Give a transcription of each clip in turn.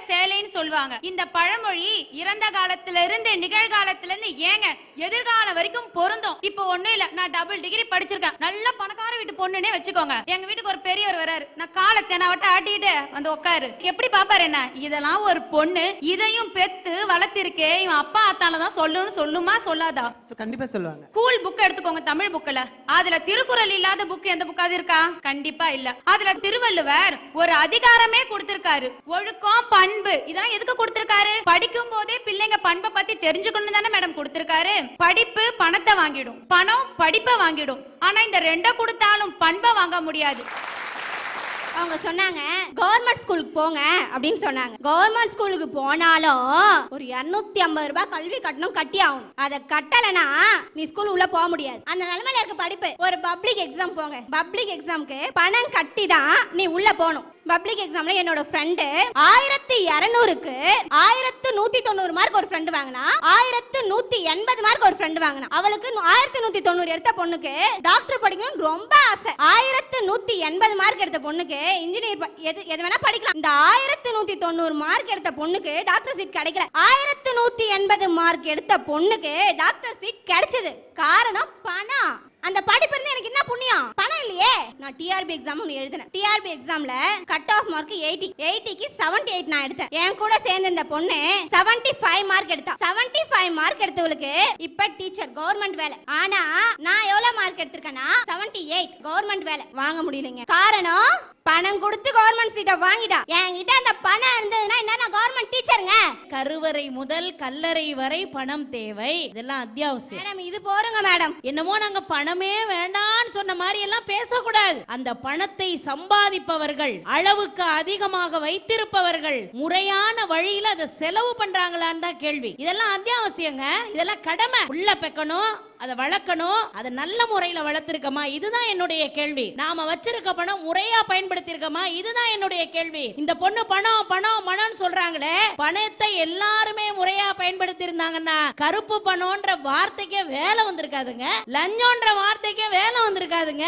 சொல்லுவாங்க. இந்த பழமொழி இறந்த காலத்துல இருந்து நிகழ்காலத்துல இருந்து ஏங்க எதிர்காலம் வரைக்கும் பொருந்தும். இப்போ ஒண்ணும் இல்ல. நான் டபுள் டிகிரி படிச்சிருக்கேன். நல்ல பணக்கார வீட்டு பொண்ணுனே வச்சுக்கோங்க. எங்க வீட்டுக்கு ஒரு பெரியவர் வராரு. நான் காலை தெனாவட்ட ஆட்டிட்டு வந்து உட்காரு எப்படி பாப்பாரு என்ன? இதெல்லாம் ஒரு பொண்ணு. இதையும் பெத்து வளர்த்திருக்கே. இவன் அப்பா அத்தால தான் சொல்லுன்னு சொல்லுமா? சொல்லாதா? கண்டிப்பா சொல்லுவாங்க. ஸ்கூல் புக் எடுத்துக்கோங்க தமிழ் புக்ல அதுல திருக்குறள் இல்லாத புக் எந்த புக்காவது இருக்கா? கண்டிப்பா இல்ல. அதுல திருவள்ளுவர் ஒரு அதிகாரமே கொடுத்திருக்காரு. ஒழுக்கம் பண்பு இதெல்லாம் எதுக்கு கொடுத்திருக்காரு? படிக்கும் போதே பிள்ளைங்க பண்பை பத்தி தெரிஞ்சுக்கணும் தானே மேடம் கொடுத்திருக்காரு. படிப்பு பணத்தை வாங்கிடும். பணம் படிப்பை வாங்கிடும். ஆனா இந்த ரெண்டை கொடுத்தாலும் பண்பை வாங்க முடியாது. அவங்க சொன்னாங்க கவர்மெண்ட் ஸ்கூலுக்கு போங்க அப்படின்னு சொன்னாங்க. கவர்மெண்ட் ஸ்கூலுக்கு போனாலும் ஒரு இருநூத்தி ஐம்பது ரூபாய் கல்வி கட்டணம் கட்டி ஆகணும். அதை கட்டலைன்னா நீ ஸ்கூல் உள்ள போக முடியாது. அந்த நிலைமையில இருக்க படிப்பு. ஒரு பப்ளிக் எக்ஸாம் போங்க. பப்ளிக் எக்ஸாம்க்கு பணம் கட்டி தான் நீ உள்ள போகணும். பப்ளிக் எக்ஸாம்ல என்னோட ஃப்ரெண்டு ஆயிரத்தி இரநூறுக்கு ஆயிரத்து நூத்தி தொண்ணூறு மார்க் ஒரு ஃப்ரெண்டு வாங்கினா ஆயிரத்து நூத்தி எண்பது மார்க் ஒரு ஃப்ரெண்டு வாங்கினா. அவளுக்கு ஆயிரத்தி ஆயிரத்து நூத்தி தொண்ணூறு எடுத்த பொண்ணுக்கு டாக்டர் படிக்கணும்னு ரொம்ப ஆசை. ஆயிரத்து நூத்தி எண்பது மார்க் எடுத்த பொண்ணுக்கு இன்ஜினியர் எது எது வேணா படிக்கலாம். இந்த ஆயிரத்து நூத்தி தொண்ணூறு மார்க் எடுத்த பொண்ணுக்கு டாக்டர் சீட் கிடைக்கல. ஆயிரத்து நூத்தி எண்பது மார்க் எடுத்த பொண்ணுக்கு டாக்டர் சீட் கிடைச்சது. காரணம் பணம். அந்த படிப்பு இருந்து எனக்கு என்ன புண்ணியம் பணம் இல்லையே. நான் டிஆர்பி எக்ஸாம் ஒன்று எழுதினேன். டிஆர்பி எக்ஸாம்ல கட் ஆஃப் மார்க் எயிட்டி எயிட்டிக்கு செவன்டி எயிட் நான் எடுத்தேன். என் கூட சேர்ந்து இந்த பொண்ணு செவன்டி ஃபைவ் மார்க் எடுத்தா. செவன்டி ஃபைவ் மார்க் எடுத்தவளுக்கு இப்ப டீச்சர் கவர்மெண்ட் வேலை. ஆனா நான் எவ்வளவு மார்க் எடுத்திருக்கேன்னா செவன்டி எயிட் கவர்மெண்ட் வேலை. வாங்க முடியலைங்க. காரணம் பணம் கொடுத்து கவர்மெண்ட் சீட்டை வாங்கிட்டா. என்கிட்ட அந்த பணம் இருந்ததுன்னா என்ன கவர்மெண்ட் டீச்சருங்க கருவறை முதல் கல்லறை வரை பணம் தேவை. இதெல்லாம் அத்தியாவசியம். மேடம் இது போருங்க மேடம். என்னமோ நாங்க பணமே வேண்டாம்னு சொன்ன மாதிரி எல்லாம் பேசக்கூடாது. அந்த பணத்தை சம்பாதிப்பவர்கள் அளவுக்கு அதிகமாக வைத்திருப்பவர்கள் முறையான வழியில அதை செலவு பண்றாங்களான்னு தான் கேள்வி. இதெல்லாம் அத்தியாவசியங்க. இதெல்லாம் கடமை. உள்ள பெக்கணும் அதை வளர்க்கணும் அதை நல்ல முறையில வளர்த்திருக்கமா? இதுதான் என்னுடைய கேள்வி. நாம வச்சிருக்க பணம் முறையா பயன்படுத்தியிருக்கோமா? இதுதான் என்னுடைய கேள்வி. இந்த பொண்ணு பணம் பணம் சொல்றாங்களே? பணத்தை எல்லாருமே முறையா பயன்படுத்தி இருந்தாங்கன்னா கருப்பு பணம்ன்ற வார்த்தைக்கே வேலை வந்திருக்காதுங்க. லஞ்சம்ன்ற வார்த்தைக்கே வேலை வந்திருக்காதுங்க.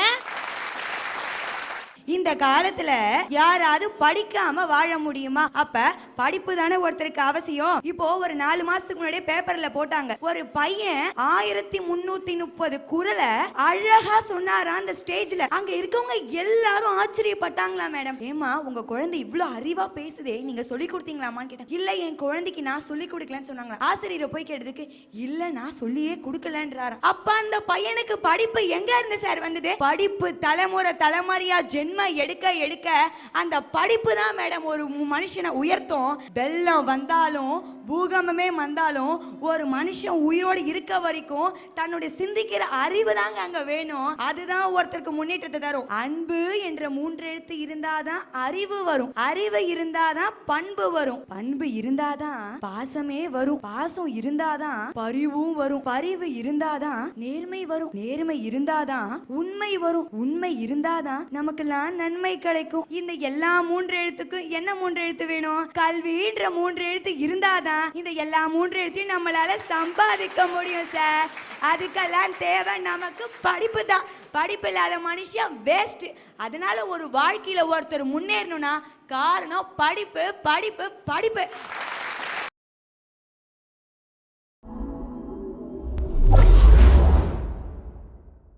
இந்த காலத்துல யாராவது படிக்காம வாழ முடியுமா? அப்ப படிப்பு தானே ஒருத்தருக்கு அவசியம். இப்போ ஒரு நாலு மாசத்துக்கு முன்னாடியே பேப்பர்ல போட்டாங்க. ஒரு பையன் ஆயிரத்தி முன்னூத்தி முப்பது குரலை அழகா சொன்னாரா அந்த ஸ்டேஜ்ல அங்க இருக்கவங்க எல்லாரும் ஆச்சரியப்பட்டாங்களா மேடம் ஏமா உங்க குழந்தை இவ்ளோ அறிவா பேசுதே. நீங்க சொல்லி கொடுத்தீங்களாமான்னு கேட்டேன். இல்ல என் குழந்தைக்கு நான் சொல்லி கொடுக்கலன்னு சொன்னாங்க ஆசிரியரை போய் கேட்டதுக்கு இல்ல நான் சொல்லியே கொடுக்கலன்றாரு அப்ப அந்த பையனுக்கு படிப்பு எங்க இருந்து சார் வந்தது? படிப்பு தலைமுறை தலைமுறையா ஜென்ம எடுக்க எடுக்க அந்த படிப்பு தான் மேடம் ஒரு மனுஷனை உயர்த்தும். வெள்ளம் வந்தாலும் பூகம்பமே வந்தாலும் ஒரு மனுஷன் உயிரோடு இருக்க வரைக்கும் தன்னுடைய சிந்திக்கிற அறிவு தாங்க அங்க வேணும். அதுதான் ஒருத்தருக்கு முன்னேற்றத்தை தரும். அன்பு என்ற மூன்று எழுத்து இருந்தாதான் அறிவு வரும். அறிவு இருந்தாதான் பண்பு வரும். பண்பு இருந்தாதான் பாசமே வரும். பாசம் இருந்தாதான் பரிவும் வரும். பரிவு இருந்தாதான் நேர்மை வரும். நேர்மை இருந்தாதான் உண்மை வரும். உண்மை இருந்தாதான் நமக்கெல்லாம் நன்மை கிடைக்கும். இந்த எல்லா மூன்று எழுத்துக்கும் என்ன மூன்று எழுத்து வேணும்? கல்வின்ற மூன்று எழுத்து இருந்தாதான் இந்த எல்லா மூன்று எழுத்தையும் நம்மளால சம்பாதிக்க முடியும் சார் அதுக்கெல்லாம் தேவை நமக்கு படிப்பு தான். படிப்பு இல்லாத மனுஷன் வேஸ்ட் அதனால ஒரு வாழ்க்கையில ஒருத்தர் முன்னேறணும்னா காரணம் படிப்பு படிப்பு படிப்பு.